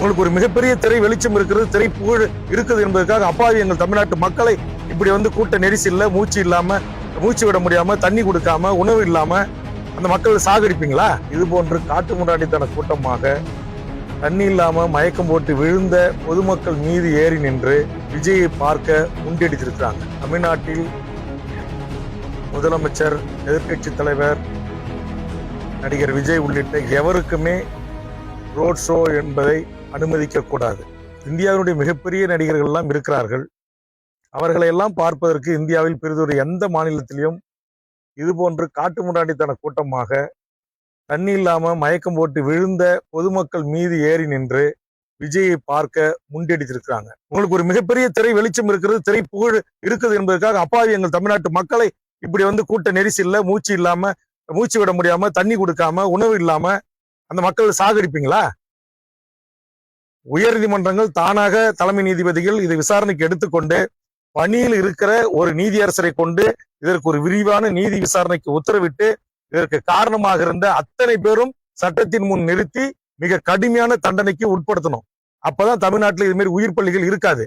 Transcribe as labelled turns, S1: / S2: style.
S1: உங்களுக்கு ஒரு மிகப்பெரிய திரை வெளிச்சம் இருக்கிறது திரை புகழ் இருக்குது என்பதற்காக அப்பாவி எங்கள் தமிழ்நாட்டு மக்களை இப்படி வந்து கூட்ட நெரிசல்ல மூச்சு இல்லாம மூச்சு விட முடியாம தண்ணி கொடுக்காம உணவு இல்லாம அந்த மக்கள் சாகடிப்பீங்களா? இது போன்று காட்டு முன்னாடித்தன கூட்டமாக தண்ணி இல்லாம மயக்கம் போட்டு விழுந்த பொதுமக்கள் மீது ஏறி நின்று விஜயை பார்க்க முண்டடித்திருக்கிறாங்க தமிழ்நாட்டில் முதலமைச்சர் எதிர்க்கட்சி தலைவர் நடிகர் விஜய் உள்ளிட்ட எவருக்குமே ரோட் ஷோ என்பதை அனுமதிக்க கூடாது இந்தியாவினுடைய மிகப்பெரிய நடிகர்கள் எல்லாம் இருக்கிறார்கள். அவர்களை எல்லாம் பார்ப்பதற்கு இந்தியாவில் பெரிதொரு எந்த மாநிலத்திலையும் இது போன்று காட்டு முண்டாண்டித்தன கூட்டமாக தண்ணி இல்லாம மயக்கம் போட்டு விழுந்த பொதுமக்கள் மீது ஏறி நின்று விஜயை பார்க்க முண்டெடுத்திருக்கிறாங்க உங்களுக்கு ஒரு மிகப்பெரிய திரை வெளிச்சம் இருக்கிறது திரை புகழ் இருக்குது என்பதற்காக அப்பாவி எங்கள் தமிழ்நாட்டு மக்களை இப்படி வந்து கூட்ட நெரிசல்ல மூச்சு இல்லாம மூச்சு விட முடியாம தண்ணி கொடுக்காம உணவு இல்லாம அந்த மக்கள் சாகடிப்பீங்களா? உயர்நீதிமன்றங்கள் தானாக தலைமை நீதிபதிகள் இதை விசாரணைக்கு எடுத்துக்கொண்டு பணியில் இருக்கிற ஒரு நீதியரசரை கொண்டு இதற்கு ஒரு விரிவான நீதி விசாரணைக்கு உத்தரவிட்டு இதற்கு காரணமாக இருந்த அத்தனை பேரும் சட்டத்தின் முன் நிறுத்தி மிக கடுமையான தண்டனைக்கு உட்படுத்தணும். அப்பதான் தமிழ்நாட்டில் இது மாதிரி உயிர் பள்ளிகள் இருக்காது.